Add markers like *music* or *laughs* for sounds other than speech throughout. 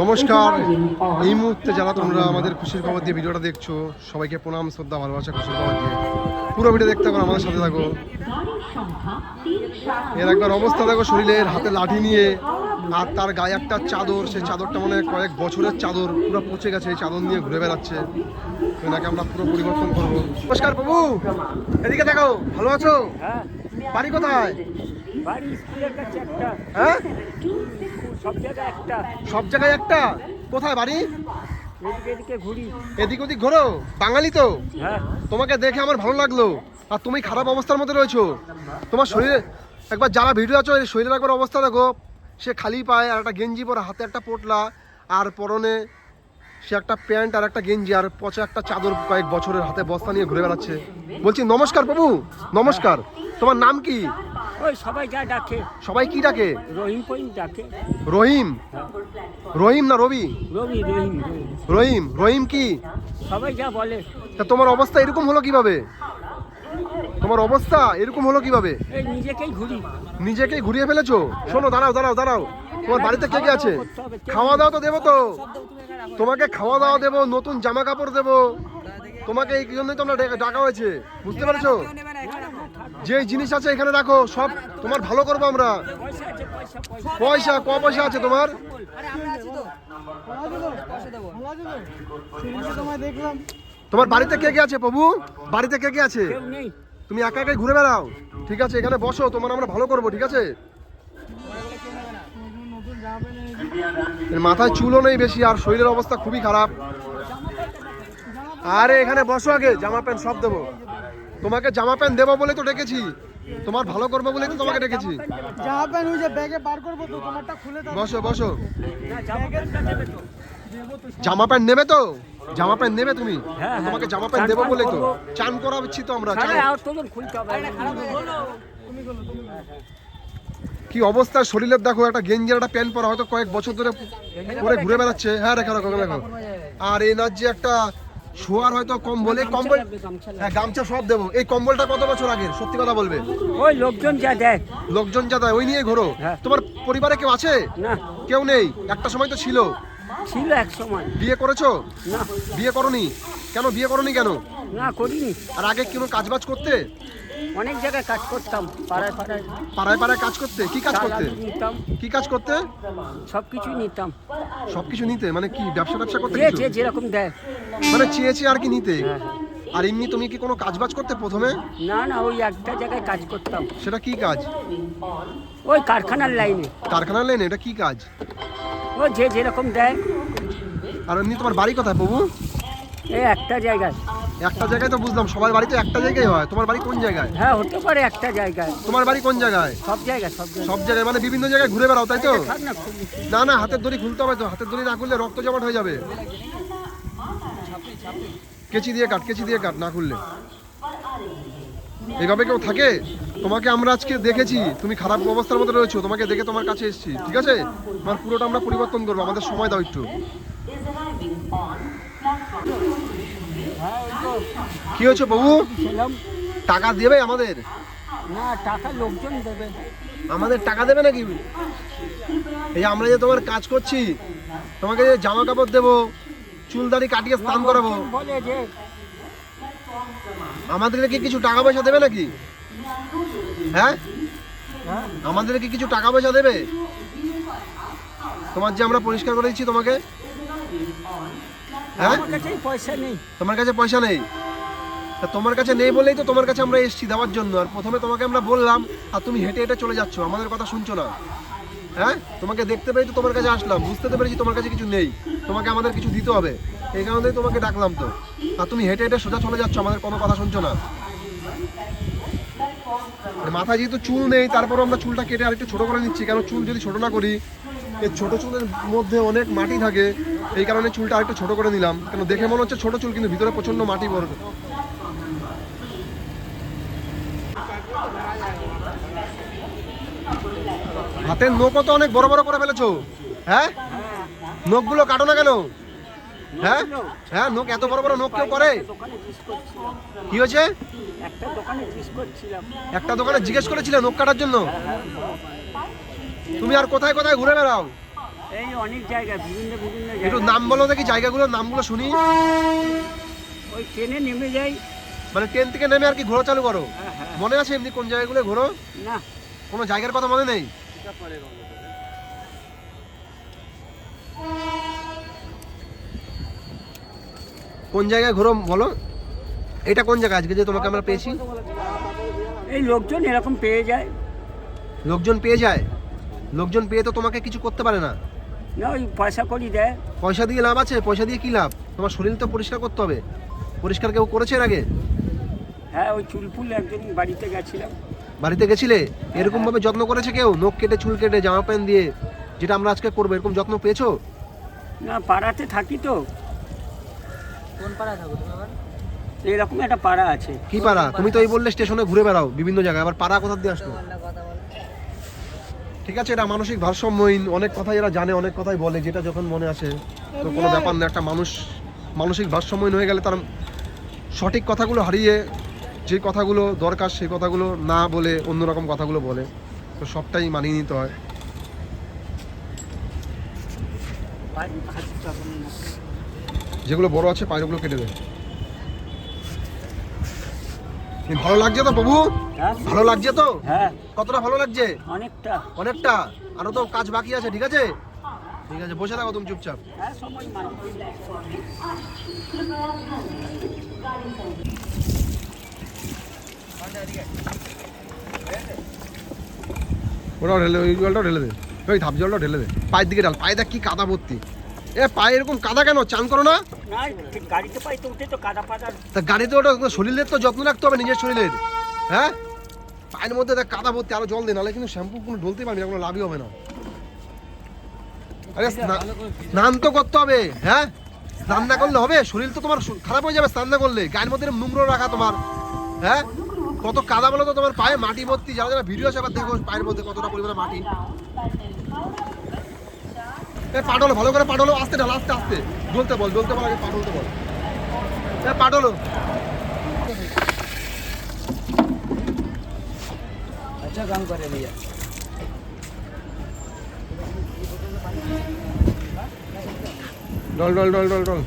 নমস্কার। এই মুহূর্তে যারা তোমরা আমাদের খুশির খবর দিয়ে ভিডিওটা দেখছ সবাইকে প্রণাম শ্রদ্ধা ভালোবাসা খুশির খবর দিয়ে। পুরো ভিডিও দেখতে পারো আমাদের সাথে থাকো। এর একবার অবস্থা দেখো শরীরের হাতে লাঠি নিয়ে আর তার গায়ে একটা চাদর সেই চাদরটা মানে কয়েক বছরের চাদর পুরো পচে গেছে এই চাদর নিয়ে ঘুরে বেড়াচ্ছে। তো এনাকে আমরা পুরো পরিবর্তন করব। নমস্কার বাবু এদিকে দেখো ভালো আছো? হ্যাঁ। বাড়ি কোথায়? হ্যাঁ? সব জায়গায় একটা। সব জায়গায় একটা? কোথায় বাড়ি? এদিকে ওদিক ঘোরো? বাঙালি তো। হ্যাঁ। তোমাকে দেখে আমার ভালো লাগল। আর তুমি খারাপ অবস্থার মধ্যে রয়েছো। তোমার শরীরে একবার যারা ভিডিও আছো শরীরের একবার অবস্থা দেখো। সে খালি পায় আর একটা গেঞ্জি পরে হাতে একটা পোটলা আর পরনে সে একটা প্যান্ট আর একটা গেঞ্জি আর পচা একটা চাদর কয়েক বছরের হাতে বস্তা নিয়ে ঘুরে বেড়াচ্ছে। বলছি নমস্কার বাবু নমস্কার। তোমার নাম কি? ওই সবাই যা ডাকে। সবাই কি ডাকে? রহিম ডাকে। রহিম। রহিম না রবি? রবি রহিম রহিম। রহিম কি? সবাই যা বলে। তা তোমার অবস্থা এরকম হলো কীভাবে? তোমার অবস্থা এরকম হলো কীভাবে? এই নিজেকেই ঘুরি নিজেকে ঘুরিয়ে ফেলেছো? শোনো দাঁড়াও দাঁড়াও দাঁড়াও। তোমার বাড়িতে কে কে আছে? খাওয়া দাওয়া তো দেবো তো। তোমাকে খাওয়া দাওয়া দেবো নতুন জামা কাপড় দেবো। তোমাকে এই জন্যই তোমরা ডাকা হয়েছে। বুঝতে পেরেছ? যে জিনিস আছে এখানে রাখো, সব তোমার ভালো করব আমরা। পয়সা, ক পয়সা আছে তোমার? তোমার বাড়িতে কে কে আছে প্রভু? বাড়িতে কে কে আছে? তুমি একা একাই ঘুরে বেড়াও। ঠিক আছে, এখানে বসো, তোমার আমরা ভালো করব, ঠিক আছে? মাথায় চুলও নেই বেশি, আর শরীরের অবস্থা খুবই খারাপ। আরে এখানে বসো আগে, জামা প্যান্ট সব দেবো। তোমাকে জামা প্যান্ট দেবো বলে তো ডেকেছি। তোমার ভালো করব বলেই তো তোমাকে ডেকেছি। জামা প্যান্ট ওই যে ব্যাগে বার করব তো তোমারটা খুলে দাও। বসো বসো। জামা প্যান্ট নেবে তো? জামা প্যান্ট নেবে তুমি? হ্যাঁ, হ্যাঁ। তোমাকে জামা প্যান্ট দেবো বলে তো। চান করাচ্ছি তো আমরা কি অবস্থা? শরীরের দেখো একটা গেঞ্জি একটা প্যান্ট পরা হয়তো কয়েক বছর ধরে পরে ঘুরে বেড়াচ্ছে। হ্যাঁ রেখো রেখো রেখো আর এনার যে একটা শোয়ার হয়তো কম্বল এই কম্বল হ্যাঁ গামছা সব দেবো। এই কম্বলটা কত বছর আগের? সত্যি কথা বলবে। ওই লোকজন যা দেয়। লোকজন যা দেয় ওই নিয়ে ঘোরো। হ্যাঁ। তোমার পরিবারে কেউ আছে? না। কেউ নেই? একটা সময় তো ছিল। ছিল এক সময়। বিয়ে করেছ? না। বিয়ে করনি? কেন বিয়ে করনি কেন? না করিনি। আর আগে কোনো কাজবাজ করতে? অনেক জায়গায় কাজ করতাম পাড়ায় পাড়ায়। পাড়ায় পাড়ায় কাজ করতে? কি কাজ করতে? নিতাম। কি কাজ করতে? সব কিছুই নিতাম। সবকিছু নিতে? মানে কি ব্যবসা ব্যবসা করতে যে যেরকম দেয়। মানে চেয়েছি আর কি নিতে। হ্যাঁ, আর এমনি তুমি কি কোনো কাজবাজ করতে প্রথমে? না না ওই একটা জায়গায় কাজ করতাম। সেটা কি কাজ? ওই কারখানার লাইনে। কারখানার লাইনে? এটা কি কাজ? ও যে যেরকম দেয়। আর এমনি তোমার বাড়ি কোথায় বাবু এই একটা জায়গায়। একটা জায়গায় তো বুঝলাম সবার বাড়িতে একটা জায়গায় হয়। তোমার বাড়ি কোন জায়গায়? হ্যাঁ হতে পারে একটা জায়গায়। তোমার বাড়ি কোন জায়গায়? সব জায়গায় সব জায়গায়। সব জায়গায় মানে বিভিন্ন জায়গায় ঘুরে বেড়াও তাই তো? না না না হাতের দড়ি খুলতে হবে তো। হাতের দড়ি না খুললে রক্ত জমাট হয়ে যাবে। কেচি দিয়ে কাট কেচি দিয়ে কাট না খুললে। এইভাবে কেউ থাকে? তোমাকে আমরা আজকে দেখেছি তুমি খারাপ অবস্থার মধ্যে রয়েছো তোমাকে দেখে তোমার কাছে এসেছি ঠিক আছে? আমার পুরোটা আমরা পরিবর্তন করব আমাদের সময় দাও একটু। কি হয়েছে বাবু? টাকা দেবে আমাদের? না টাকা লোকজন দেবে। আমাদের টাকা দেবে নাকি? এই আমরা যে তোমার কাজ করছি তোমাকে যে জামা কাপড় দেবো চুলদারি কাটিয়ে স্নান করাবো। আমাদেরকে কি কিছু টাকা পয়সা দেবে নাকি? হ্যাঁ? হ্যাঁ, আমাদেরকে কি কিছু টাকা পয়সা দেবে? তোমার যে আমরা পরিষ্কার করে দিচ্ছি তোমাকে? হ্যাঁ? পয়সা নেই। তোমার কাছে পয়সা নেই? তা তোমার কাছে নেই বলেই তো তোমার কাছে আমরা এসেছি দেওয়ার জন্য। আর প্রথমে তোমাকে আমরা বললাম আর তুমি হেঁটে হেঁটে চলে যাচ্ছ। আমাদের কথা শুনছো না। হ্যাঁ? তোমাকে দেখতে পেরেছি তোমার কাছে আসলাম। বুঝতে তো পেরেছি তোমার কাছে কিছু নেই। তোমাকে আমাদের কিছু দিতে হবে। এই কারণেই তোমাকে ডাকলাম তো। আর তুমি হেঁটে হেঁটে সোজা চলে যাচ্ছ, আমাদের কোনো কথা শুনছো না। মাথায় যেহেতু চুল নেই তারপর আমরা চুলটা কেটে আর একটু ছোট করে নিচ্ছি। কেন চুল যদি ছোট না করি, এই ছোট চুলের মধ্যে অনেক মাটি থাকে। এই কারণে চুলটা আরেকটু ছোট করে নিলাম। কেন দেখে মনে হচ্ছে ছোট চুল, কিন্তু ভিতরে প্রচণ্ড মাটি ভরে হাতের নখও তো অনেক বড় বড় করে ফেলেছো। হ্যাঁ? নখগুলো কাটো না কেন? হ্যাঁ? হ্যাঁ নখ এত বড় বড় নখ কেউ করে? কি হয়েছে? একটা দোকানে জিজ্ঞেস করেছিলে নখ কাটার জন্য? তুমি আর কোথায় কোথায় ঘুরে বেড়াও? এই অনেক জায়গায় বিভিন্ন বিভিন্ন একটু নাম বলো দেখি জায়গাগুলোর নামগুলো শুনি। ওই ট্রেনে নেমে যাই। মানে ট্রেন থেকে নেমে আর কি ঘোরা চালু করো? হ্যাঁ হ্যাঁ। মনে আছে এমনি কোন জায়গাগুলো ঘোরো? না। কোনো জায়গার কথা মনে নেই? কোন জায়গায় ঘোরো বলো? এটা কোন জায়গা আজকে যে তোমাকে আমরা পেয়েছি? এই লোকজন এরকম পেয়ে যায়। লোকজন পেয়ে যায়? লোকজন পেয়ে তো তোমাকে কিছু করতে পারে না। না ওই পয়সা করি দেয়। পয়সা দিয়ে লাভ আছে? পয়সা দিয়ে কি লাভ? তোমার শরীর তো পরিষ্কার করতে হবে। পরিষ্কার কেউ করেছে এর আগে? হ্যাঁ ওই চুলফুল একজন বাড়িতে গেছিলাম। বাড়িতে গেছিলে? এরকম ভাবে যত্ন করেছে কেউ? নখ কেটে চুল কেটে জামা প্যান্ট দিয়ে যেটা আমরা আজকে করব এরকম যত্ন পেয়েছ? না পাড়াতে থাকি তো। কোন পাড়ায় থাকো তুমি আবার? এরকম একটা পাড়া আছে। কি পাড়া? তুমি তো এই বললে স্টেশনে ঘুরে বেড়াও বিভিন্ন জায়গায়। আবার পাড়া কোথা দিয়ে আসলো? ঠিক আছে এটা মানসিক ভারসাম্যহীন। অনেক কথাই এরা জানে অনেক কথাই বলে। যেটা যখন মনে আসে তো কোনো ব্যাপার না। একটা মানুষ মানসিক ভারসাম্যহীন হয়ে গেলে তার সঠিক কথাগুলো হারিয়ে যে কথাগুলো দরকার সেই কথাগুলো না বলে অন্যরকম কথাগুলো বলে তো সবটাই মানিয়ে নিতে হয়। যেগুলো বড় আছে পায়রগুলো কেটে দেয় ভালো লাগছে তো বাবু হ্যাঁ। ভালো লাগছে তো? হ্যাঁ। কতটা ভালো লাগছে? অনেকটা। অনেকটা? আরও তো কাজ বাকি আছে ঠিক আছে? ঠিক আছে বসে থাকো তুমি চুপচাপ। হ্যাঁ সময় ওটাও ঢেলে ওই জলটাও ঢেলে দে। ওই ধাপ জলটাও ঢেলে দে। পায়ের দিকে ডাল পায়ে দেখ কি কাদা ভর্তি। এ পায়ে এরকম কাদা কেন? চান করো না। না গাড়িতে পাই তো উঠে তো কাদা পাতা। তা গাড়িতে ওটা শরীরের তো যত্ন রাখতে হবে নিজের শরীরের। হ্যাঁ? পায়ের মধ্যে দেখ কাদা ভর্তি আরও জল দে নাহলে কিন্তু শ্যাম্পু কোনো ঢলতে পারবি না কোনো লাভই হবে না। আরে স্নান তো করতে হবে হ্যাঁ? স্নান না করলে হবে শরীর তো তোমার খারাপ হয়ে যাবে স্নান না করলে। গায়ের মধ্যে নোংরা রাখা তোমার হ্যাঁ? কত কাদা বলো তো তোমার পায়ে মাটি ভর্তি যারা যারা ভিডিও আছে দেখো পায়ের মধ্যে কতটা পরিমাণে মাটি। পাটলো ভালো করে পাটলো আস্তে ঢাল আস্তে আস্তে। বলতে বল বলতে বল আগে পাটলতে বল। পাটলো। আচ্ছা কাম করে ভাইয়া ডল ডল ডল ডল ডল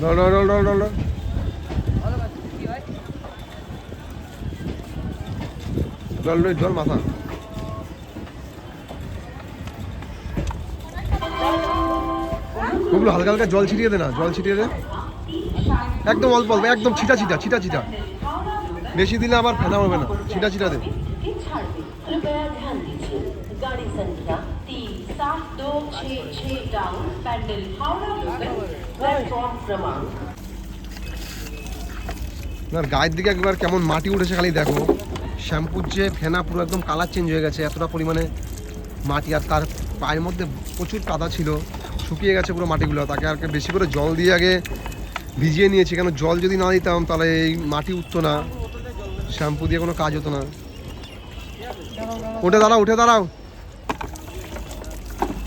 ডল ডল ডল ডল ডল ডল জল রই জল মাথা ওগুলো হালকা হালকা জল ছিটিয়ে দে না জল ছিটিয়ে দে একদম অল্প অল্প একদম ছিটা ছিটা ছিটা ছিটা বেশি দিলে আবার ফেনা হবে না ছিটা ছিটা দে की छाड़ दें कृपया ध्यान दीजिए गाड़ी संख्या तीन सात दो छः छः down Bandel Howrah local platform क्रमांक আপনার গায়ের দিকে একবার কেমন মাটি উঠেছে খালি দেখো। শ্যাম্পুর যে ফেনা পুরো একদম কালার চেঞ্জ হয়ে গেছে, এতটা পরিমাণে মাটি, আর তার পায়ের মধ্যে প্রচুর কাদা ছিল, শুকিয়ে গেছে পুরো মাটিগুলো। তাকে আর বেশি করে জল দিয়ে আগে ভিজিয়ে নিয়েছি, কেন জল যদি না দিতাম তাহলে এই মাটি উঠতো না। শ্যাম্পু দিয়ে কোনো কাজ হতো না। উঠে দাঁড়াও উঠে দাঁড়াও।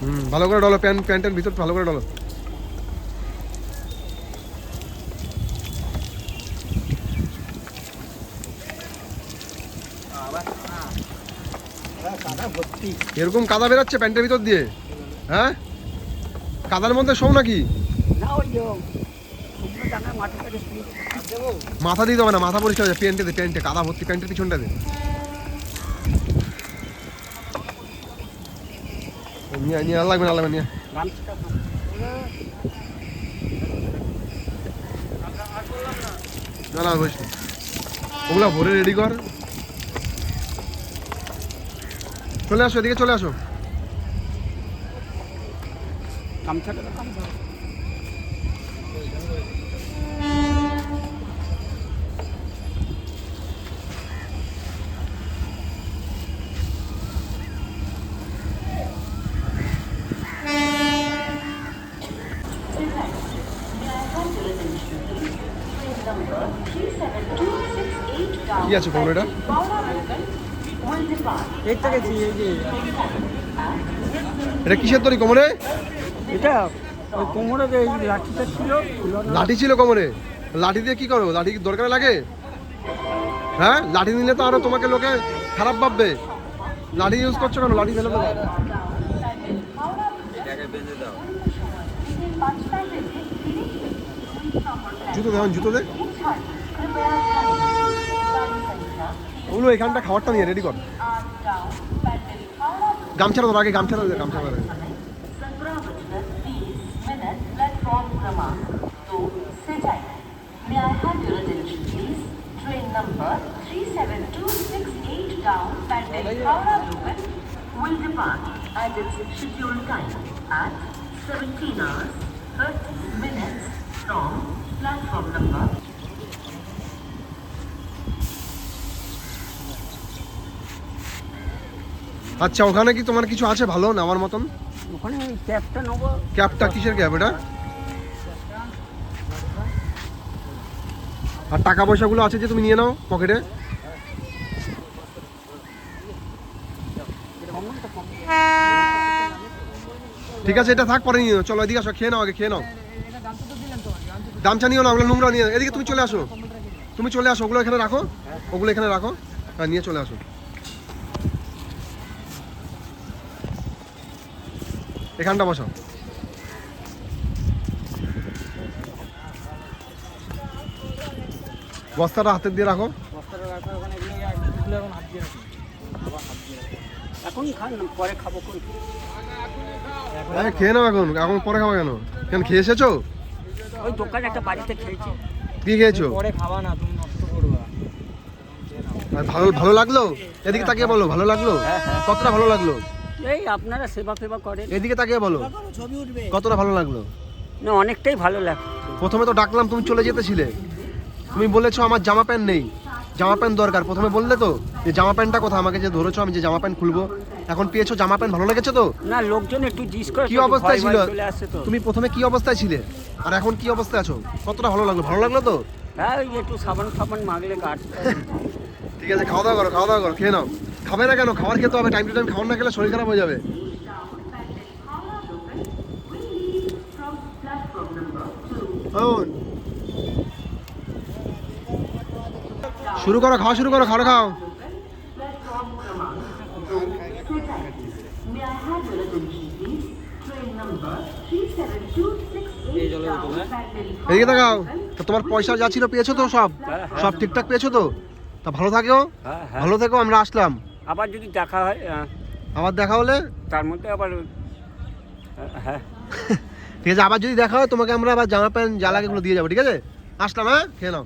হুম, ভালো করে ডলো প্যান্ট প্যান্টের ভিতর ভালো করে ডলো। এরকম কাদা বেরাচ্ছে প্যান্টের ভিতর দিয়ে? হ্যাঁ? কাদার মধ্যে শোও নাকি? মাথা দিতে হবে না মাথা পরিষ্কার হয়ে প্যান্টে দে প্যান্টে কাদা ভর্তি প্যান্টের পিছনটা দে। নিয়ে নিয়ে লাগবে না লাগবে নিয়ে। না ওগুলা ভরে রেডি কর। চলে আসো এদিকে চলে আসো। কি আছে ফোন এটা কিসের তৈরি কোমরে? এটা ওই কোমরে যে লাঠিটা ছিল লাঠি ছিল কোমরে। লাঠি দিয়ে কি করো? লাঠি কি দরকার লাগে? হ্যাঁ? লাঠি নিলে তো আরও তোমাকে লোকে খারাপ ভাববে। লাঠি ইউজ করছ কেন? লাঠি ফেলে দেবো। জুতো দেখুন জুতো দে। ওগুলো এখানটা খাবারটা নিয়ে রেডি কর গামছাড়া ধর আগে গামছাড়া গামছা ধরে May I have your attention, please? Train number 37268 down Pandeli Howrah Bhuban will depart at its scheduled time at 17 hours 30 minutes from platform number আচ্ছা ওখানে কি তোমার কিছু আছে ভালো নেওয়ার মতন? ওখানে ক্যাবটা নেব। ক্যাবটা কিসের ক্যাব এটা? আর টাকা পয়সাগুলো আছে যে তুমি নিয়ে নাও পকেটে? ঠিক আছে এটা থাক পরে নিয়ে নাও। চলো এদিকে আসো খেয়ে নাও আগে খেয়ে নাও। দামচা নিও না ওগুলো নোংরা নিয়ে এদিকে তুমি চলে আসো। তুমি চলে আসো ওগুলো এখানে রাখো। ওগুলো এখানে রাখো। হ্যাঁ নিয়ে চলে আসো। এখানটা বসো। বস্তাটা হাত দিয়ে রাখি। খেয়ে নাও। এখন এখন পরে খাব কেন? কেন খেয়ে এসেছ? ওই দোকানে একটা বাড়িতে খেয়েছি। কি খেয়েছো? পরে খাবা না তুমি নষ্ট করবা। ভালো ভালো লাগল? এদিকে তাকিয়ে বলো ভালো লাগল? হ্যাঁ, হ্যাঁ। কতটা ভালো লাগল? এই আপনারা সেবা ফেবা করেন। এদিকে তাকিয়ে বলো কতটা ভালো লাগল? না অনেকটাই ভালো লাগে প্রথমে তো ডাকলাম তুমি চলে যেতেছিলে তুমি বলেছ আমার জামা প্যান্ট নেই। জামা প্যান্ট দরকার। প্রথমে বললে তো যে জামা প্যান্টটা কোথায়? আমাকে যে ধরেছো আমি যে জামা প্যান্ট খুলবো। এখন পেয়েছ জামা প্যান্ট? ভালো লেগেছে তো? না লোকজন একটু জিজ্ঞেস করে কি অবস্থায় ছিল? তুমি প্রথমে কি অবস্থায় ছিলে? আর এখন কি অবস্থায় আছো? কতটা ভালো লাগল? ভালো লাগল তো? হ্যাঁ একটু সাবান ফাবান মাগলে কাট *laughs* ঠিক আছে খাওয়া দাওয়া করো খাওয়া দাওয়া করো খেয়ে নাও। খাবে না কেন? খাবার খেতে হবে টাইম টু টাইম খাবার না খেলে শরীর খারাপ হয়ে যাবে। শুরু করো খাওয়া শুরু করো খাওয়া খাও। এদিকে দেখাও তোমার পয়সা যা ছিল পেয়েছ তো সব? হ্যাঁ, হ্যাঁ। সব ঠিকঠাক পেয়েছ তো? তা ভালো থাকো। হ্যাঁ, ভালো থেকো আমরা আসলাম। আবার যদি দেখা হয় আবার দেখা হলে? তার মধ্যে আবার হ্যাঁ। *laughs* ঠিক আছে আবার যদি দেখা হয় তোমাকে আমরা আবার জামা প্যান্ট জ্বালাকেগুলো দিয়ে যাব ঠিক আছে? আসলাম হ্যাঁ? খেয়ে নাও।